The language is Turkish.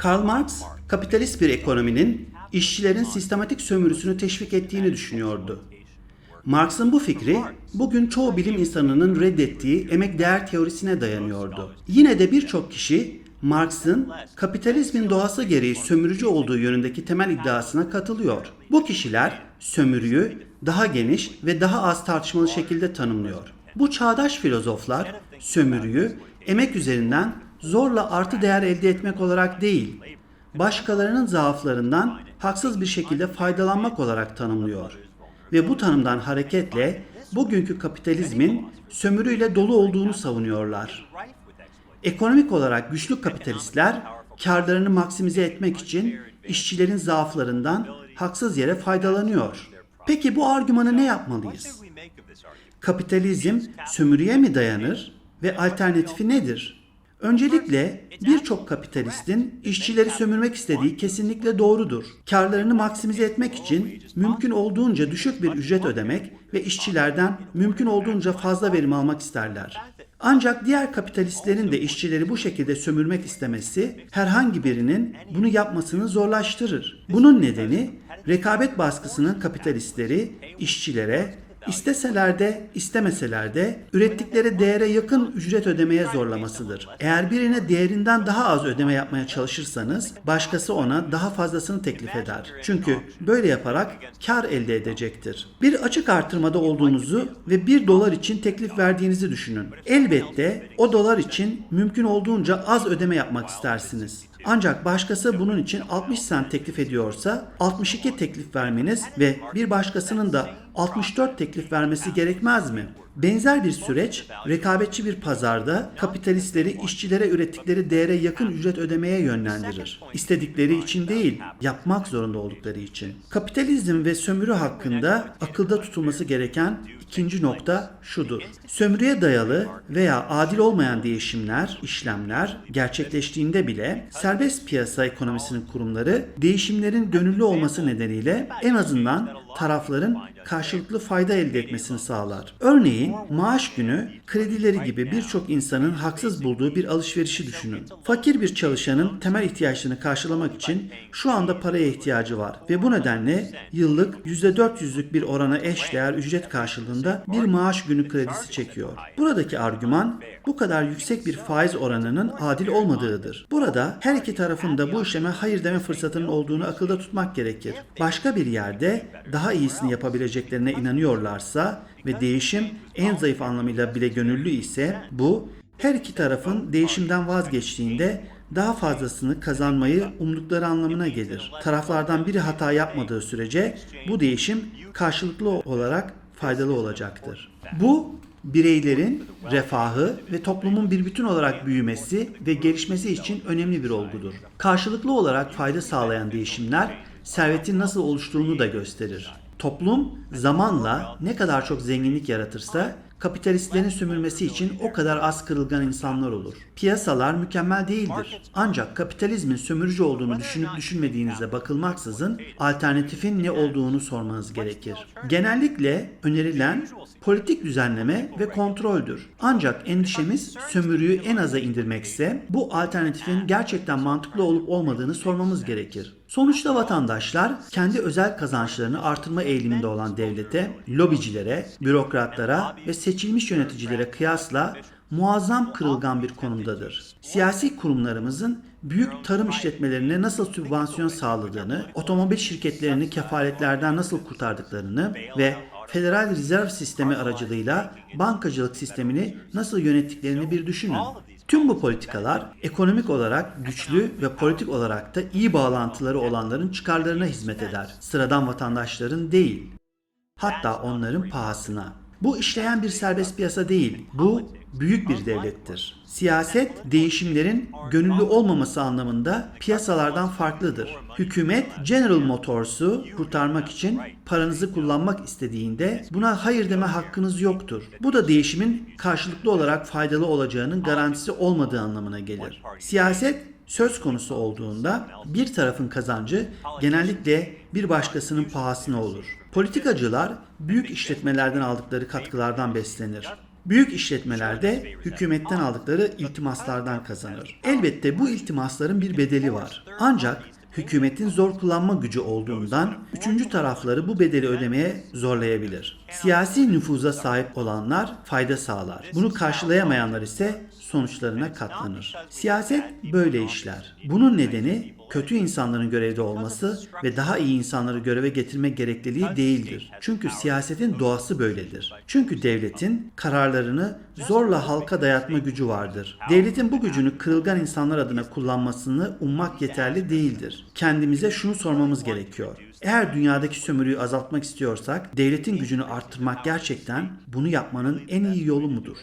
Karl Marx, kapitalist bir ekonominin işçilerin sistematik sömürüsünü teşvik ettiğini düşünüyordu. Marx'ın bu fikri bugün çoğu bilim insanının reddettiği emek değer teorisine dayanıyordu. Yine de birçok kişi Marx'ın kapitalizmin doğası gereği sömürücü olduğu yönündeki temel iddiasına katılıyor. Bu kişiler sömürüyü daha geniş ve daha az tartışmalı şekilde tanımlıyor. Bu çağdaş filozoflar sömürüyü emek üzerinden zorla artı değer elde etmek olarak değil, başkalarının zaaflarından haksız bir şekilde faydalanmak olarak tanımlıyor. Ve bu tanımdan hareketle bugünkü kapitalizmin sömürüyle dolu olduğunu savunuyorlar. Ekonomik olarak güçlü kapitalistler karlarını maksimize etmek için işçilerin zaaflarından haksız yere faydalanıyor. Peki bu argümanı ne yapmalıyız? Kapitalizm sömürüye mi dayanır ve alternatifi nedir? Öncelikle birçok kapitalistin işçileri sömürmek istediği kesinlikle doğrudur. Karlarını maksimize etmek için mümkün olduğunca düşük bir ücret ödemek ve işçilerden mümkün olduğunca fazla verim almak isterler. Ancak diğer kapitalistlerin de işçileri bu şekilde sömürmek istemesi herhangi birinin bunu yapmasını zorlaştırır. Bunun nedeni rekabet baskısının kapitalistleri işçilere İsteseler de istemeseler de ürettikleri değere yakın ücret ödemeye zorlamasıdır. Eğer birine değerinden daha az ödeme yapmaya çalışırsanız başkası ona daha fazlasını teklif eder. Çünkü böyle yaparak kar elde edecektir. Bir açık artırmada olduğunuzu ve 1 dolar için teklif verdiğinizi düşünün. Elbette o dolar için mümkün olduğunca az ödeme yapmak istersiniz. Ancak başkası bunun için 60 sent teklif ediyorsa 62 teklif vermeniz ve bir başkasının da 64 teklif vermesi gerekmez mi? Benzer bir süreç rekabetçi bir pazarda kapitalistleri işçilere ürettikleri değere yakın ücret ödemeye yönlendirir. İstedikleri için değil, yapmak zorunda oldukları için. Kapitalizm ve sömürü hakkında akılda tutulması gereken ikinci nokta şudur. Sömürüye dayalı veya adil olmayan değişimler, işlemler gerçekleştiğinde bile serbest piyasa ekonomisinin kurumları değişimlerin gönüllü olması nedeniyle en azından tarafların karşılıklı fayda elde etmesini sağlar. Örneğin maaş günü kredileri gibi birçok insanın haksız bulduğu bir alışverişi düşünün. Fakir bir çalışanın temel ihtiyaçlarını karşılamak için şu anda paraya ihtiyacı var ve bu nedenle yıllık %400'lük bir orana eşdeğer ücret karşılığında bir maaş günü kredisi çekiyor. Buradaki argüman bu kadar yüksek bir faiz oranının adil olmadığıdır. Burada her iki tarafın da bu işleme hayır deme fırsatının olduğunu akılda tutmak gerekir. Başka bir yerde daha iyisini yapabileceklerine inanıyorlarsa ve değişim en zayıf anlamıyla bile gönüllü ise bu her iki tarafın değişimden vazgeçtiğinde daha fazlasını kazanmayı umdukları anlamına gelir. Taraflardan biri hata yapmadığı sürece bu değişim karşılıklı olarak faydalı olacaktır. Bu bireylerin refahı ve toplumun bir bütün olarak büyümesi ve gelişmesi için önemli bir olgudur. Karşılıklı olarak fayda sağlayan değişimler servetin nasıl oluştuğunu da gösterir. Toplum zamanla ne kadar çok zenginlik yaratırsa kapitalistlerin sömürmesi için o kadar az kırılgan insanlar olur. Piyasalar mükemmel değildir. Ancak kapitalizmin sömürücü olduğunu düşünüp düşünmediğinize bakılmaksızın alternatifin ne olduğunu sormanız gerekir. Genellikle önerilen politik düzenleme ve kontroldür. Ancak endişemiz sömürüyü en aza indirmekse bu alternatifin gerçekten mantıklı olup olmadığını sormamız gerekir. Sonuçta vatandaşlar kendi özel kazançlarını artırma eğiliminde olan devlete, lobicilere, bürokratlara ve seçilmiş yöneticilere kıyasla muazzam kırılgan bir konumdadır. Siyasi kurumlarımızın büyük tarım işletmelerine nasıl sübvansiyon sağladığını, otomobil şirketlerini kefaletlerden nasıl kurtardıklarını ve Federal Rezerv Sistemi aracılığıyla bankacılık sistemini nasıl yönettiklerini bir düşünün. Tüm bu politikalar ekonomik olarak güçlü ve politik olarak da iyi bağlantıları olanların çıkarlarına hizmet eder. Sıradan vatandaşların değil. Hatta onların pahasına. Bu işleyen bir serbest piyasa değil. Bu büyük bir devlettir. Siyaset değişimlerin gönüllü olmaması anlamında piyasalardan farklıdır. Hükümet General Motors'u kurtarmak için paranızı kullanmak istediğinde buna hayır deme hakkınız yoktur. Bu da değişimin karşılıklı olarak faydalı olacağının garantisi olmadığı anlamına gelir. Siyaset söz konusu olduğunda bir tarafın kazancı genellikle bir başkasının pahasına olur. Politikacılar büyük işletmelerden aldıkları katkılardan beslenir. Büyük işletmeler de hükümetten aldıkları iltimaslardan kazanır. Elbette bu iltimasların bir bedeli var. Ancak hükümetin zor kullanma gücü olduğundan üçüncü tarafları bu bedeli ödemeye zorlayabilir. Siyasi nüfuza sahip olanlar fayda sağlar. Bunu karşılayamayanlar ise sonuçlarına katlanır. Siyaset böyle işler. Bunun nedeni kötü insanların görevde olması ve daha iyi insanları göreve getirme gerekliliği değildir. Çünkü siyasetin doğası böyledir. Çünkü devletin kararlarını zorla halka dayatma gücü vardır. Devletin bu gücünü kırılgan insanlar adına kullanmasını ummak yeterli değildir. Kendimize şunu sormamız gerekiyor. Eğer dünyadaki sömürüyü azaltmak istiyorsak devletin gücünü arttırmak gerçekten bunu yapmanın en iyi yolu mudur?